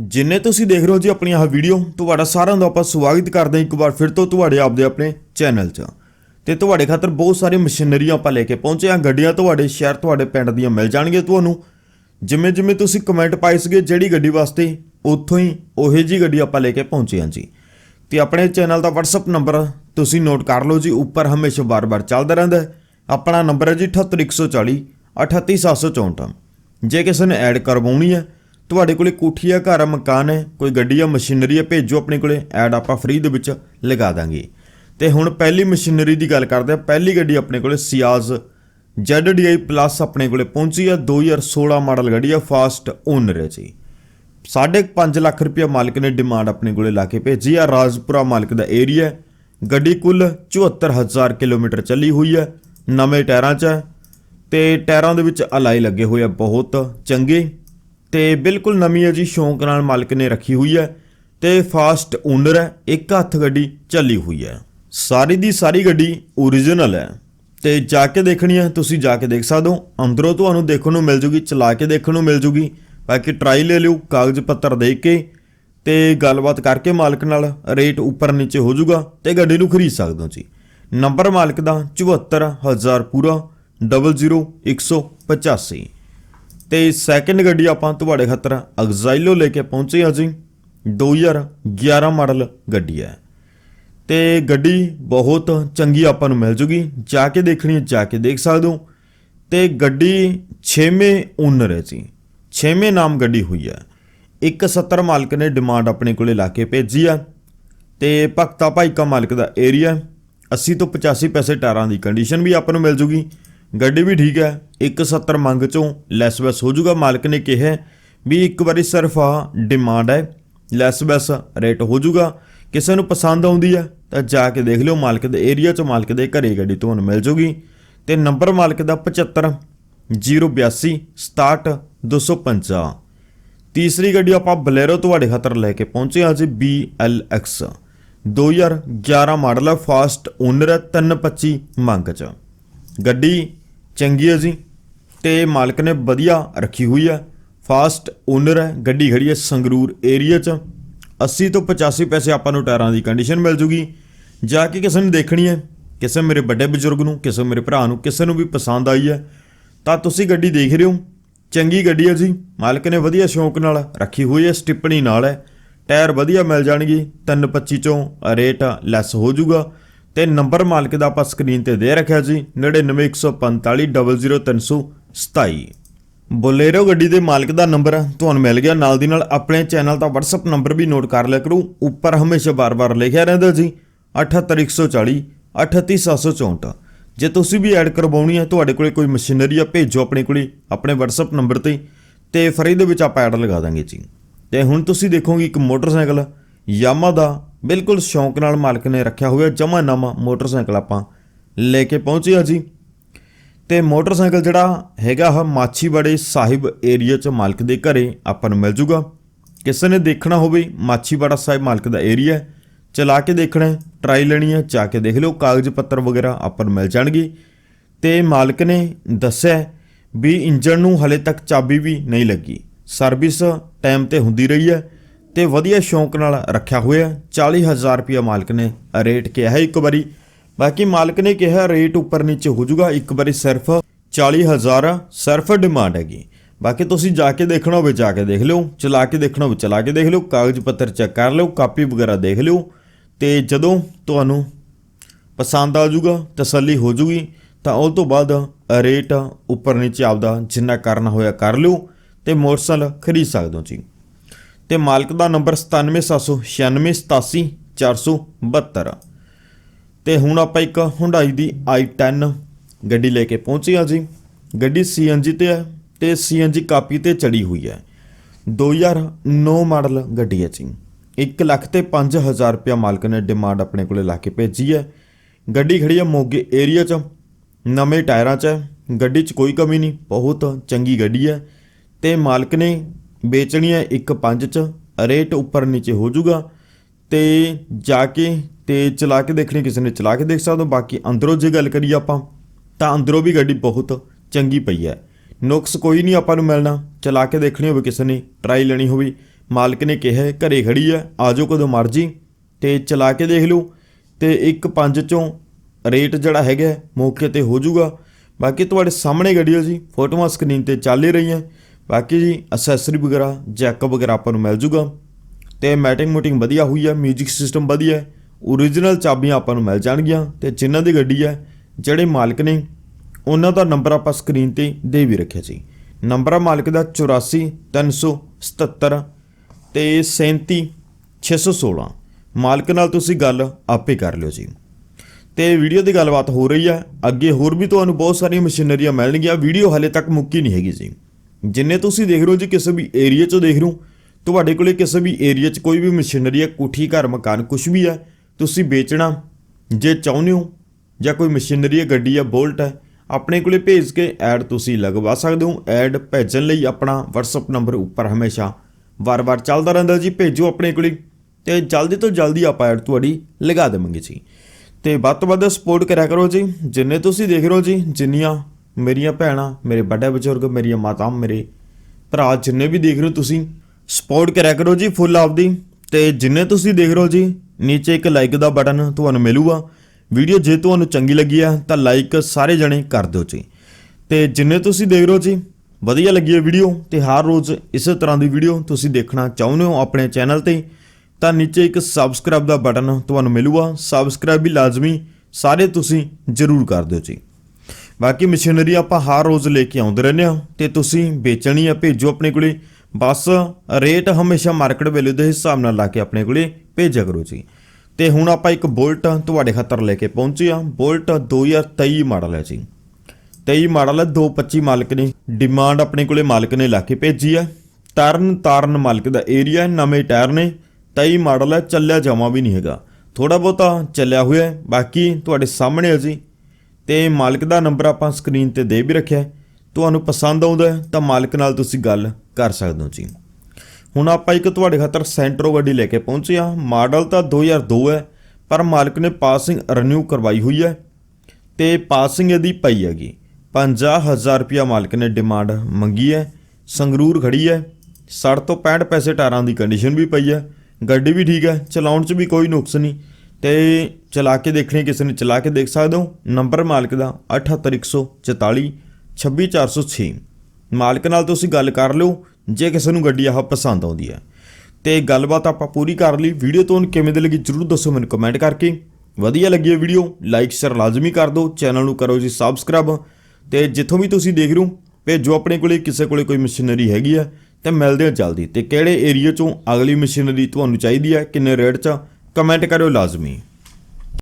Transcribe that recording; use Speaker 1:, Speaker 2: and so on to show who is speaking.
Speaker 1: ਜਿੰਨੇ ਤੁਸੀਂ ਦੇਖ ਰਹੇ ਹੋ ਜੀ ਆਪਣੀ ਆਹ ਵੀਡੀਓ ਤੁਹਾਡਾ ਸਾਰਿਆਂ ਦਾ ਆਪਾਂ ਸਵਾਗਤ ਕਰਦੇ ਹਾਂ ਇੱਕ ਵਾਰ ਫਿਰ ਤੋਂ ਤੁਹਾਡੇ ਆਪਦੇ ਆਪਣੇ ਚੈਨਲ 'ਚ। ਤੇ ਤੁਹਾਡੇ ਖਾਤਰ ਬਹੁਤ ਸਾਰੀ ਮਸ਼ੀਨਰੀਆਂ ਆਪਾਂ ਲੈ ਕੇ ਪਹੁੰਚੇ ਹਾਂ। ਗੱਡੀਆਂ ਤੁਹਾਡੇ ਸ਼ਹਿਰ, ਤੁਹਾਡੇ ਪਿੰਡ ਦੀਆਂ ਮਿਲ ਜਾਣਗੀਆਂ ਤੁਹਾਨੂੰ। ਜਿਵੇਂ ਜਿਵੇਂ ਤੁਸੀਂ ਕਮੈਂਟ ਪਾਈ ਸੀਗੇ, ਜਿਹੜੀ ਗੱਡੀ ਵਾਸਤੇ, ਉੱਥੋਂ ਹੀ ਉਹੇ ਜੀ ਗੱਡੀ ਆਪਾਂ ਲੈ ਕੇ ਪਹੁੰਚੇ ਹਾਂ ਜੀ। ਤੇ ਆਪਣੇ ਚੈਨਲ ਦਾ WhatsApp ਨੰਬਰ ਤੁਸੀਂ ਨੋਟ ਕਰ ਲਓ ਜੀ, ਉੱਪਰ ਹਮੇਸ਼ਾ ਬਾਰ-ਬਾਰ ਚੱਲਦਾ ਰਹਿੰਦਾ ਹੈ। ਆਪਣਾ ਨੰਬਰ ਹੈ ਜੀ 78140 38764 ਜੇ ਕਿਸੇ ਨੇ ਐਡ ਕਰਵਾਉਣੀ ਹੈ ਤੁਹਾਡੇ ਕੋਲੇ ਕੋਠੀ ਆ ਘਰ ਆ, ਮਕਾਨ ਹੈ, ਕੋਈ ਗੱਡੀ ਆ, ਮਸ਼ੀਨਰੀ ਆ, ਭੇਜੋ ਆਪਣੇ ਕੋਲੇ, ਐਡ ਆਪਾਂ ਫ੍ਰੀ ਦੇ ਵਿੱਚ ਲਗਾ ਦਾਂਗੇ। ਤੇ ਹੁਣ ਪਹਿਲੀ ਮਸ਼ੀਨਰੀ ਦੀ ਗੱਲ ਕਰਦੇ ਆ ਪਹਿਲੀ ਗੱਡੀ ਆਪਣੇ ਕੋਲੇ ਸਿਆਜ਼ ZDI ਪਲੱਸ ਆਪਣੇ ਕੋਲੇ ਪਹੁੰਚੀ ਆ 2016 ਮਾਡਲ ਗੱਡੀ ਆ ਫਾਸਟ ਓਨਰ ਹੈ ਜੀ। ਸਾਢੇ ਕੁ ਪੰਜ ਲੱਖ ਰੁਪਏ ਮਾਲਕ ਨੇ ਡਿਮਾਂਡ ਆਪਣੇ ਕੋਲੇ ਲਾ ਕੇ ਭੇਜੀ ਆ, ਰਾਜਪੁਰਾ ਮਾਲਕ ਦਾ ਏਰੀਆ ਗੱਡੀ ਕੁੱਲ 74000 ਕਿਲੋਮੀਟਰ ਚੱਲੀ ਹੋਈ ਹੈ, ਨਵੇਂ ਟਾਇਰਾਂ 'ਚ ਹੈ। ਤੇ ਟਾਇਰਾਂ ਦੇ ਵਿੱਚ ਅਲਾਈ ਲੱਗੇ ਹੋਏ ਆ ਬਹੁਤ ਚੰਗੇ। ਤੇ ਬਿਲਕੁਲ ਨਵੀਂ ਹੈ ਜੀ, ਸ਼ੌਂਕ ਨਾਲ ਮਾਲਕ ਨੇ ਰੱਖੀ ਹੋਈ ਹੈ ਤੇ ਫਾਸਟ ਓਨਰ ਹੈ, ਇੱਕ ਹੱਥ ਗੱਡੀ ਚੱਲੀ ਹੋਈ ਹੈ। ਸਾਰੀ ਦੀ ਸਾਰੀ ਗੱਡੀ ਓਰੀਜਨਲ ਹੈ। ਤੇ ਜਾ ਕੇ ਦੇਖਣੀ ਹੈ, ਤੁਸੀਂ ਜਾ ਕੇ ਦੇਖ ਸਕਦੇ ਹੋ। ਅੰਦਰੋਂ ਤੁਹਾਨੂੰ ਦੇਖਣ ਨੂੰ ਮਿਲ ਜੂਗੀ, ਚਲਾ ਕੇ ਦੇਖਣ ਨੂੰ ਮਿਲ ਜੂਗੀ। ਬਾਕੀ ਟਰਾਈ ਲੈ ਲਿਓ, ਕਾਗਜ਼ ਪੱਤਰ ਦੇ ਕੇ ਤੇ ਗੱਲਬਾਤ ਕਰਕੇ ਮਾਲਕ ਨਾਲ ਰੇਟ ਉੱਪਰ ਨੀਚੇ ਹੋ ਜਾਊਗਾ ਤੇ ਗੱਡੀ ਨੂੰ ਖਰੀਦ ਸਕਦੇ ਹੋ ਜੀ। ਨੰਬਰ ਮਾਲਕ ਦਾ 74000 ਪੂਰਾ 00185 ਤੇ ਸੈਕਿੰਡ ਗੱਡੀ ਆਪਾਂ ਤੁਹਾਡੇ ਖਾਤਰ ਅਗਜ਼ਾਈਲੋ ਲੈ ਕੇ ਪਹੁੰਚੇ ਹਾਂ ਜੀ। 2011 ਮਾਡਲ ਗੱਡੀ ਹੈ। ਤੇ ਗੱਡੀ ਬਹੁਤ ਚੰਗੀ ਆਪਾਂ ਨੂੰ ਮਿਲ ਜੂਗੀ। ਜਾ ਕੇ ਦੇਖਣੀ ਹੈ, ਜਾ ਕੇ ਦੇਖ ਸਕਦੇ ਹੋ। ਤੇ ਗੱਡੀ 6ਵੇਂ ਓਨਰ ਹੈ ਜੀ। 6ਵੇਂ ਨਾਮ ਗੱਡੀ ਹੋਈ ਹੈ। 170 ਮਾਲਕ ਨੇ ਡਿਮਾਂਡ ਆਪਣੇ ਕੋਲੇ ਲਾ ਕੇ ਭੇਜੀ ਆ। ਤੇ ਭਗਤਾ ਭਾਈ ਕਾ ਮਾਲਕ ਦਾ ਏਰੀਆ 80 ਤੋਂ 85 ਪੈਸੇ ਟਾਇਰਾਂ ਦੀ ਕੰਡੀਸ਼ਨ ਵੀ ਆਪਾਂ ਨੂੰ ਮਿਲ ਜੂਗੀ। ਗੱਡੀ ਵੀ ਠੀਕ ਹੈ 170 ਮੰਗ ਚੋਂ ਲੈਸ ਬੈਸ ਹੋ ਜੂਗਾ ਮਾਲਕ ਨੇ ਕਿਹਾ ਵੀ ਇੱਕ ਵਾਰੀ ਸਿਰਫ ਆ ਡਿਮਾਂਡ ਹੈ, ਲੈਸ ਬੈਸ ਰੇਟ ਹੋ ਜੂਗਾ ਕਿਸੇ ਨੂੰ ਪਸੰਦ ਆਉਂਦੀ ਹੈ ਤਾਂ ਜਾ ਕੇ ਦੇਖ ਲਿਓ, ਮਾਲਕ ਦੇ ਏਰੀਆ 'ਚ ਮਾਲਕ ਦੇ ਘਰੇ ਗੱਡੀ ਤੁਹਾਨੂੰ ਮਿਲ ਜੂਗੀ ਤੇ ਨੰਬਰ ਮਾਲਕ ਦਾ 75 082 67 250 ਤੀਸਰੀ ਗੱਡੀ ਆਪਾਂ ਬਲੇਰੋ ਤੁਹਾਡੇ ਖਾਤਰ ਲੈ ਕੇ ਪਹੁੰਚੇ ਹਾਂ ਜੀ BLX 2011 ਮਾਡਲ ਹੈ ਫਾਸਟ ਓਨਰ ਹੈ 325 ਮੰਗ ਚ। ਗੱਡੀ ਚੰਗੀ ਹੈ ਜੀ। ਤੇ ਮਾਲਕ ਨੇ ਵਧੀਆ ਰੱਖੀ ਹੋਈ ਹੈ ਫਾਸਟ ਓਨਰ ਹੈ, ਗੱਡੀ ਖੜੀ ਹੈ ਸੰਗਰੂਰ ਏਰੀਆ ਚ। 80 ਤੋਂ 85 ਪੈਸੇ ਆਪਾਂ ਨੂੰ ਟਾਇਰਾਂ ਦੀ ਕੰਡੀਸ਼ਨ ਮਿਲ ਜੂਗੀ। ਜਾ ਕੇ ਕਿਸੇ ਨੂੰ ਦੇਖਣੀ ਹੈ, ਕਿਸੇ ਮੇਰੇ ਵੱਡੇ ਬਜ਼ੁਰਗ ਨੂੰ, ਕਿਸੇ ਮੇਰੇ ਭਰਾ ਨੂੰ, ਕਿਸੇ ਨੂੰ ਵੀ ਪਸੰਦ ਆਈ ਹੈ, ਤਾਂ ਤੁਸੀਂ ਗੱਡੀ ਦੇਖ ਰਹੇ ਹੋ। ਚੰਗੀ ਗੱਡੀ ਹੈ ਜੀ। ਮਾਲਕ ਨੇ ਵਧੀਆ ਸ਼ੌਂਕ ਨਾਲ ਰੱਖੀ ਹੋਈ ਹੈ, ਸਟਿੱਪਣੀ ਨਾਲ ਹੈ। ਟਾਇਰ ਵਧੀਆ ਮਿਲ ਜਾਣਗੇ। 325 ਚੋਂ ਰੇਟ ਲੈਸ ਹੋ ਜਾਊਗਾ ਤੇ ਨੰਬਰ ਮਾਲਕ ਦਾ ਆਪਾਂ ਸਕਰੀਨ ਤੇ ਦੇ ਰੱਖਿਆ ਜੀ 9915500327 ਬੋਲੇਰੋ ਗੱਡੀ ਦੇ ਮਾਲਕ ਦਾ ਨੰਬਰ, ਤੁਹਾਨੂੰ ਮਿਲ ਗਿਆ ਨਾਲ ਦੀ ਨਾਲ ਆਪਣੇ ਚੈਨਲ ਦਾ WhatsApp ਨੰਬਰ ਵੀ ਨੋਟ ਕਰ ਲਿਆ ਕਰੋ, ਉੱਪਰ ਹਮੇਸ਼ਾ ਬਾਰ-ਬਾਰ ਲਿਖਿਆ ਰਹਿੰਦਾ ਜੀ 78140 38764 ਜੇ ਤੁਸੀਂ ਵੀ ਐਡ ਕਰਵਾਉਣੀ ਹੈ, ਤੁਹਾਡੇ ਕੋਲੇ ਕੋਈ ਮਸ਼ੀਨਰੀ ਆ, ਭੇਜੋ ਆਪਣੇ ਕੋਲੇ ਆਪਣੇ WhatsApp ਨੰਬਰ ਤੇ ਤੇ ਫਰੀ ਦੇ ਵਿੱਚ ਆਪਾਂ ਐਡ ਲਗਾ ਦਾਂਗੇ ਜੀ। ਤੇ ਹੁਣ ਤੁਸੀਂ ਦੇਖੋਗੇ ਇੱਕ ਮੋਟਰਸਾਈਕਲ ਯਾਮਾ ਦਾ ਬਿਲਕੁਲ ਸ਼ੌਂਕ ਨਾਲ ਮਾਲਕ ਨੇ ਰੱਖਿਆ ਹੋਇਆ ਜਮਾ ਨਾਮਾ ਮੋਟਰਸਾਈਕਲ ਆਪਾਂ ਲੈ ਕੇ ਪਹੁੰਚੇ ਹਾਂ ਜੀ। ਤੇ ਮੋਟਰਸਾਈਕਲ ਜਿਹੜਾ ਹੈਗਾ ਆ ਮਾਛੀਵਾੜੇ ਸਾਹਿਬ ਏਰੀਆ ਚ ਮਾਲਕ ਦੇ ਘਰੇ ਆਪਾਂ ਨੂੰ ਮਿਲ ਜੂਗਾ। ਕਿਸੇ ਨੇ ਦੇਖਣਾ ਹੋਵੇ ਮਾਛੀਵਾੜਾ ਸਾਹਿਬ ਮਾਲਕ ਦਾ ਏਰੀਆ ਚਲਾ ਕੇ ਦੇਖਣਾ ਹੈ, ਟਰਾਈ ਲੈਣੀ ਹੈ ਜਾ ਕੇ ਦੇਖ ਲਓ ਕਾਗਜ਼ ਪੱਤਰ ਵਗੈਰਾ ਆਪਾਂ ਨੂੰ ਮਿਲ ਜਾਣਗੇ। ਤੇ ਮਾਲਕ ਨੇ ਦੱਸਿਆ ਵੀ ਇੰਜਨ ਨੂੰ ਹਲੇ ਤੱਕ ਚਾਬੀ ਵੀ ਨਹੀਂ ਲੱਗੀ। ਸਰਵਿਸ ਟਾਈਮ ਤੇ ਹੁੰਦੀ ਰਹੀ ਹੈ। ਤੇ ਵਧੀਆ ਸ਼ੌਂਕ ਨਾਲ ਰੱਖਿਆ ਹੋਇਆ ਹੈ। 40000 ਰੁਪਇਆ ਮਾਲਕ ਨੇ ਰੇਟ ਕਿਹਾ ਹੈ ਇੱਕ ਵਾਰੀ ਬਾਕੀ ਮਾਲਕ ਨੇ ਕਿਹਾ ਰੇਟ ਉੱਪਰ ਨੀਚੇ ਹੋ ਜਾਊਗਾ, ਇੱਕ ਵਾਰੀ ਸਿਰਫ 40000 ਸਿਰਫ ਡਿਮਾਂਡ ਹੈਗੀ ਬਾਕੀ ਤੁਸੀਂ ਜਾ ਕੇ ਦੇਖਣਾ ਹੋਵੇ, ਜਾ ਕੇ ਦੇਖ ਲਿਓ, ਚਲਾ ਕੇ ਦੇਖਣਾ ਹੋਵੇ, ਚਲਾ ਕੇ ਦੇਖ ਲਿਓ, ਕਾਗਜ਼ ਪੱਤਰ ਚੈੱਕ ਕਰ ਲਿਓ, ਕਾਪੀ ਵਗੈਰਾ ਦੇਖ ਲਿਓ, ਤੇ ਜਦੋਂ ਤੁਹਾਨੂੰ ਪਸੰਦ ਆ ਜਾਊਗਾ, ਤਸੱਲੀ ਹੋ ਜੂਗੀ ਤਾਂ ਉਸ ਤੋਂ ਬਾਅਦ ਰੇਟ ਉੱਪਰ ਨੀਚੇ ਆਪਦਾ ਜਿੰਨਾ ਕਰਨਾ ਹੋਇਆ ਕਰ ਲਿਓ ਤੇ ਮੋਟਰਸਾਈਕਲ ਖਰੀਦ ਸਕਦੇ ਹੋ ਜੀ ਤੇ ਮਾਲਕ ਦਾ ਨੰਬਰ 9776987472 ਤੇ ਹੁਣ ਆਪਾਂ ਇੱਕ ਹੁੰਡਾਈ ਦੀ i10 ਗੱਡੀ ਲੈ ਕੇ ਪਹੁੰਚੇ ਹਾਂ ਜੀ। ਗੱਡੀ CNG ਤੇ ਹੈ ਤੇ CNG ਕਾਪੀ ਤੇ ਚੜੀ ਹੋਈ ਹੈ। 2009 ਮਾਡਲ ਗੱਡੀ ਹੈ ਜੀ। 1 ਲੱਖ ਤੇ 5000 ਰੁਪਇਆ ਮਾਲਕ ਨੇ ਡਿਮਾਂਡ ਆਪਣੇ ਕੋਲੇ ਲਾ ਕੇ ਭੇਜੀ ਹੈ। ਗੱਡੀ ਖੜੀ ਹੈ ਮੋਗੇ ਏਰੀਆ 'ਚ। ਨਵੇਂ ਟਾਇਰਾਂ 'ਚ ਹੈ। ਗੱਡੀ 'ਚ ਕੋਈ ਕਮੀ ਨਹੀਂ, ਬਹੁਤ ਚੰਗੀ ਗੱਡੀ ਹੈ। ਤੇ ਮਾਲਕ ਨੇ ਵੇਚਣੀ ਹੈ 1.5 'ਚ ਰੇਟ ਉੱਪਰ ਨੀਚੇ ਹੋ ਜਾਊਗਾ। ਤੇ ਜਾ ਕੇ ਤੇ ਚਲਾ ਕੇ ਦੇਖਣੀ ਕਿਸੇ ਨੇ ਚਲਾ ਕੇ ਦੇਖ ਸਕਦੇ ਹੋ। ਬਾਕੀ ਅੰਦਰੋਂ ਜੇ ਗੱਲ ਕਰੀਏ ਆਪਾਂ ਤਾਂ ਅੰਦਰੋਂ ਵੀ ਗੱਡੀ ਬਹੁਤ ਚੰਗੀ ਪਈ ਹੈ। ਨੁਕਸ ਕੋਈ ਨਹੀਂ ਆਪਾਂ ਨੂੰ ਮਿਲਣਾ। ਚਲਾ ਕੇ ਦੇਖਣੀ ਹੋਵੇ ਕਿਸੇ ਨੇ ਟਰਾਈ ਲੈਣੀ ਹੋਵੇ। ਮਾਲਕ ਨੇ ਕਿਹਾ ਹੈ, ਘਰੇ ਖੜੀ ਹੈ ਆਜੋ ਕਦੋਂ ਮਰਜ਼ੀ। ਤੇ ਚਲਾ ਕੇ ਦੇਖ ਲਓ। ਤੇ ਇੱਕ ਪੰਜ ਚੋਂ ਰੇਟ ਜਿਹੜਾ ਹੈਗਾ ਮੌਕੇ ਤੇ ਹੋ ਜਾਊਗਾ। ਬਾਕੀ ਤੁਹਾਡੇ ਸਾਹਮਣੇ ਗੱਡੀ ਹੈ ਜੀ ਫੋਟੋਆਂ ਸਕਰੀਨ ਤੇ ਚੱਲ ਹੀ ਰਹੀਆਂ। ਬਾਕੀ ਜੀ ਅਸੈਸਰੀ ਵਗੈਰਾ ਜੈਕਅਪ ਵਗੈਰਾ ਆਪਾਂ ਨੂੰ ਮਿਲ ਜੂਗਾ। ਤੇ ਮੈਟਿੰਗ ਮੂਟਿੰਗ ਵਧੀਆ ਹੋਈ ਹੈ 뮤직 ਸਿਸਟਮ ਵਧੀਆ ਹੈ। ਓਰੀਜਨਲ ਚਾਬੀਆਂ ਆਪਾਂ ਨੂੰ ਮਿਲ ਜਾਣਗੀਆਂ ਤੇ ਜਿਨ੍ਹਾਂ ਦੀ ਗੱਡੀ ਹੈ, ਜਿਹੜੇ ਮਾਲਕ ਨੇ, ਉਹਨਾਂ ਦਾ ਨੰਬਰ ਆਪਾਂ ਸਕਰੀਨ ਤੇ ਦੇ ਵੀ ਰੱਖਿਆ ਸੀ। ਨੰਬਰ ਆ ਮਾਲਕ ਦਾ 84377 ਤੇ 37616 ਮਾਲਕ ਨਾਲ ਤੁਸੀਂ ਗੱਲ ਆਪੇ ਕਰ ਲਿਓ ਜੀ। ਤੇ ਵੀਡੀਓ ਦੀ ਗੱਲਬਾਤ ਹੋ ਰਹੀ ਹੈ, ਅੱਗੇ ਹੋਰ ਵੀ ਤੁਹਾਨੂੰ ਬਹੁਤ ਸਾਰੀਆਂ ਮਸ਼ੀਨਰੀਆਂ ਮਿਲਣਗੀਆਂ ਵੀਡੀਓ ਹਾਲੇ ਤੱਕ ਮੁੱਕੀ ਨਹੀਂ ਹੈਗੀ ਜੀ। ਜਿੰਨੇ ਤੁਸੀਂ ਦੇਖ ਰਹੇ ਹੋ ਜੀ ਕਿਸੇ ਵੀ ਏਰੀਆ 'ਚੋਂ ਦੇਖ ਰਹੇ ਹੋ, ਤੁਹਾਡੇ ਕੋਲੇ ਕਿਸੇ ਵੀ ਏਰੀਆ 'ਚ ਕੋਈ ਵੀ ਮਸ਼ੀਨਰੀ ਹੈ ਕੋਠੀ, ਘਰ, ਮਕਾਨ ਕੁਝ ਵੀ ਹੈ ਤੁਸੀਂ ਵੇਚਣਾ, ਜੇ ਚਾਹੁੰਦੇ ਹੋ, ਜਾਂ ਕੋਈ ਮਸ਼ੀਨਰੀ ਹੈ ਗੱਡੀ ਹੈ ਬੋਲਟ ਹੈ ਆਪਣੇ ਕੋਲੇ ਭੇਜ ਕੇ ਐਡ ਤੁਸੀਂ ਲਗਵਾ ਸਕਦੇ ਹੋ। ਐਡ ਭੇਜਣ ਲਈ ਆਪਣਾ WhatsApp ਨੰਬਰ ਉੱਪਰ ਹਮੇਸ਼ਾ ਵਾਰ-ਵਾਰ ਚੱਲਦਾ ਰਹਿੰਦਾ ਜੀ। ਭੇਜੋ ਆਪਣੇ ਕੋਲੇ ਤੇ ਜਲਦੀ ਤੋਂ ਜਲਦੀ ਆਪਾਂ ਐਡ ਤੁਹਾਡੀ ਲਗਾ ਦੇਵਾਂਗੇ ਜੀ। ਤੇ ਵੱਧ ਤੋਂ ਵੱਧ ਸਪੋਰਟ ਕਰਿਆ ਕਰੋ ਜੀ। ਜਿੰਨੇ ਤੁਸੀਂ ਦੇਖ ਰਹੇ ਹੋ ਜੀ, ਜਿੰਨੀਆਂ ਮੇਰੀਆਂ ਭੈਣਾਂ, ਮੇਰੇ ਵੱਡੇ ਬਜ਼ੁਰਗ, ਮੇਰੀਆਂ ਮਾਤਾਵਾਂ ਮੇਰੇ ਭਰਾ, ਜਿੰਨੇ ਵੀ ਦੇਖ ਰਹੇ ਹੋ ਤੁਸੀਂ ਸਪੋਰਟ ਕਰਿਆ ਕਰੋ ਜੀ ਫੁੱਲ ਆਪਦੀ। ਤੇ ਜਿੰਨੇ ਤੁਸੀਂ ਦੇਖ ਰਹੇ ਹੋ ਜੀ, ਨੀਚੇ ਇੱਕ ਲਾਈਕ ਦਾ ਬਟਨ ਤੁਹਾਨੂੰ ਮਿਲੂਗਾ। ਵੀਡੀਓ ਜੇ ਤੁਹਾਨੂੰ ਚੰਗੀ ਲੱਗੀ ਆ, ਤਾਂ ਲਾਈਕ ਸਾਰੇ ਜਣੇ ਕਰ ਦਿਓ ਜੀ। ਤੇ ਜਿੰਨੇ ਤੁਸੀਂ ਦੇਖ ਰਹੇ ਹੋ ਜੀ, ਵਧੀਆ ਲੱਗੀ ਹੈ ਵੀਡੀਓ ਤੇ ਹਰ ਰੋਜ਼ ਇਸੇ ਤਰ੍ਹਾਂ ਦੀ ਵੀਡੀਓ ਤੁਸੀਂ ਦੇਖਣਾ ਚਾਹੁੰਦੇ ਹੋ ਆਪਣੇ ਚੈਨਲ ਤੇ, ਤਾਂ ਨੀਚੇ ਇੱਕ ਸਬਸਕ੍ਰਾਈਬ ਦਾ ਬਟਨ ਤੁਹਾਨੂੰ ਮਿਲੂਗਾ। ਸਬਸਕ੍ਰਾਈਬ ਵੀ ਲਾਜ਼ਮੀ ਸਾਰੇ ਤੁਸੀਂ ਜ਼ਰੂਰ ਕਰ ਦਿਓ ਜੀ। ਬਾਕੀ ਮਸ਼ੀਨਰੀ ਆਪਾਂ ਹਰ ਰੋਜ਼ ਲੈ ਕੇ ਆਉਂਦੇ ਰਹਿੰਦੇ ਹਾਂ ਤੇ ਤੁਸੀਂ ਵੇਚਣੀ ਆ, ਭੇਜੋ ਆਪਣੇ ਕੋਲੇ। ਬਸ ਰੇਟ ਹਮੇਸ਼ਾ ਮਾਰਕੀਟ ਵੈਲਿਊ ਦੇ ਹਿਸਾਬ ਨਾਲ ਲਾ ਕੇ ਆਪਣੇ ਕੋਲੇ ਭੇਜਿਆ ਕਰੋ ਜੀ। ਤੇ ਹੁਣ ਆਪਾਂ ਇੱਕ ਬੋਲਟ ਤੁਹਾਡੇ ਖਾਤਰ ਲੈ ਕੇ ਪਹੁੰਚੇ ਆ ਬੁਲਟ 2023 ਮਾਡਲ ਹੈ ਜੀ। 23 ਮਾਡਲ ਹੈ 225 ਮਾਲਕ ਨੇ। ਡਿਮਾਂਡ ਆਪਣੇ ਕੋਲੇ ਮਾਲਕ ਨੇ ਲਾ ਕੇ ਭੇਜੀ ਹੈ। ਤਰਨ ਤਾਰਨ ਮਾਲਕ ਦਾ ਏਰੀਆ ਨਵੇਂ ਟਾਇਰ ਨੇ। 23 ਮਾਡਲ ਹੈ, ਚੱਲਿਆ ਜਾਵਾਂ ਵੀ ਨਹੀਂ ਹੈਗਾ। ਥੋੜਾ ਬਹੁਤਾ ਚੱਲਿਆ ਹੋਇਆ ਬਾਕੀ ਤੁਹਾਡੇ ਸਾਹਮਣੇ ਹੈ ਜੀ। ਤੇ ਮਾਲਕ ਦਾ ਨੰਬਰ ਆਪਾਂ ਸਕਰੀਨ ਤੇ ਦੇ ਵੀ ਰੱਖਿਆ ਤੁਹਾਨੂੰ ਪਸੰਦ ਆਉਂਦਾ ਤਾਂ ਮਾਲਕ ਨਾਲ ਤੁਸੀਂ ਗੱਲ ਕਰ ਸਕਦੇ ਹੋ ਜੀ। ਹੁਣ ਆਪਾਂ ਇੱਕ ਤੁਹਾਡੇ ਖਾਤਰ ਸੈਂਟਰੋ ਗੱਡੀ ਲੈ ਕੇ ਪਹੁੰਚੇ ਆ ਮਾਡਲ ਤਾਂ 2002 ਹੈ, ਪਰ ਮਾਲਕ ਨੇ ਪਾਸਿੰਗ ਰੀਨਿਊ ਕਰਵਾਈ ਹੋਈ ਹੈ ਤੇ ਪਾਸਿੰਗ ਇਹਦੀ ਪਈ ਹੈਗੀ। 50000 ਰੁਪਿਆ ਮਾਲਕ ਨੇ ਡਿਮਾਂਡ ਮੰਗੀ ਹੈ, ਸੰਗਰੂਰ ਖੜੀ ਹੈ। 60 ਤੋਂ 65 ਪੈਸੇ ਟਾਇਰਾਂ ਦੀ ਕੰਡੀਸ਼ਨ ਵੀ ਪਈ ਹੈ। ਗੱਡੀ ਵੀ ਠੀਕ ਹੈ, ਚਲਾਉਣ 'ਚ ਵੀ ਕੋਈ ਨੁਕਸ ਨਹੀਂ। ਤੇ ਚਲਾ ਕੇ ਦੇਖਣੀ, ਕਿਸੇ ਨੇ ਚਲਾ ਕੇ ਦੇਖ ਸਕਦੇ ਹੋ। ਨੰਬਰ ਮਾਲਕ ਦਾ 78144 26406 ਮਾਲਕ ਨਾਲ ਤੁਸੀਂ ਗੱਲ ਕਰ ਲਿਓ, ਜੇ ਕਿਸੇ ਨੂੰ ਗੱਡੀ ਆਹ ਪਸੰਦ ਆਉਂਦੀ ਹੈ। ਤੇ ਗੱਲਬਾਤ ਆਪਾਂ ਪੂਰੀ ਕਰ ਲਈ। ਵੀਡੀਓ ਤੁਹਾਨੂੰ ਕਿਵੇਂ ਦੀ ਲੱਗੀ ਜਰੂਰ ਦੱਸੋ ਮੈਨੂੰ ਕਮੈਂਟ ਕਰਕੇ। ਵਧੀਆ ਲੱਗੀ ਹੈ ਵੀਡੀਓ ਲਾਈਕ ਸ਼ੇਅਰ ਲਾਜ਼ਮੀ ਕਰ ਦਿਓ। ਚੈਨਲ ਨੂੰ ਕਰੋ ਜੀ ਸਬਸਕ੍ਰਾਈਬ ਤੇ ਜਿੱਥੋਂ ਵੀ ਤੁਸੀਂ ਦੇਖ ਰਹੇ ਹੋ, ਭੇਜੋ ਆਪਣੇ ਕੋਲੇ, ਕਿਸੇ ਕੋਲੇ ਕੋਈ ਮਸ਼ੀਨਰੀ ਹੈਗੀ ਆ ਤੇ ਮਿਲਦੇ ਆ ਜਲਦੀ। ਤੇ ਕਿਹੜੇ ਏਰੀਆ ਚੋਂ ਅਗਲੀ ਮਸ਼ੀਨਰੀ ਤੁਹਾਨੂੰ ਚਾਹੀਦੀ ਹੈ, ਕਿੰਨੇ ਰੇਟ 'ਚ ਕਮੈਂਟ ਕਰਿਓ ਲਾਜ਼ਮੀ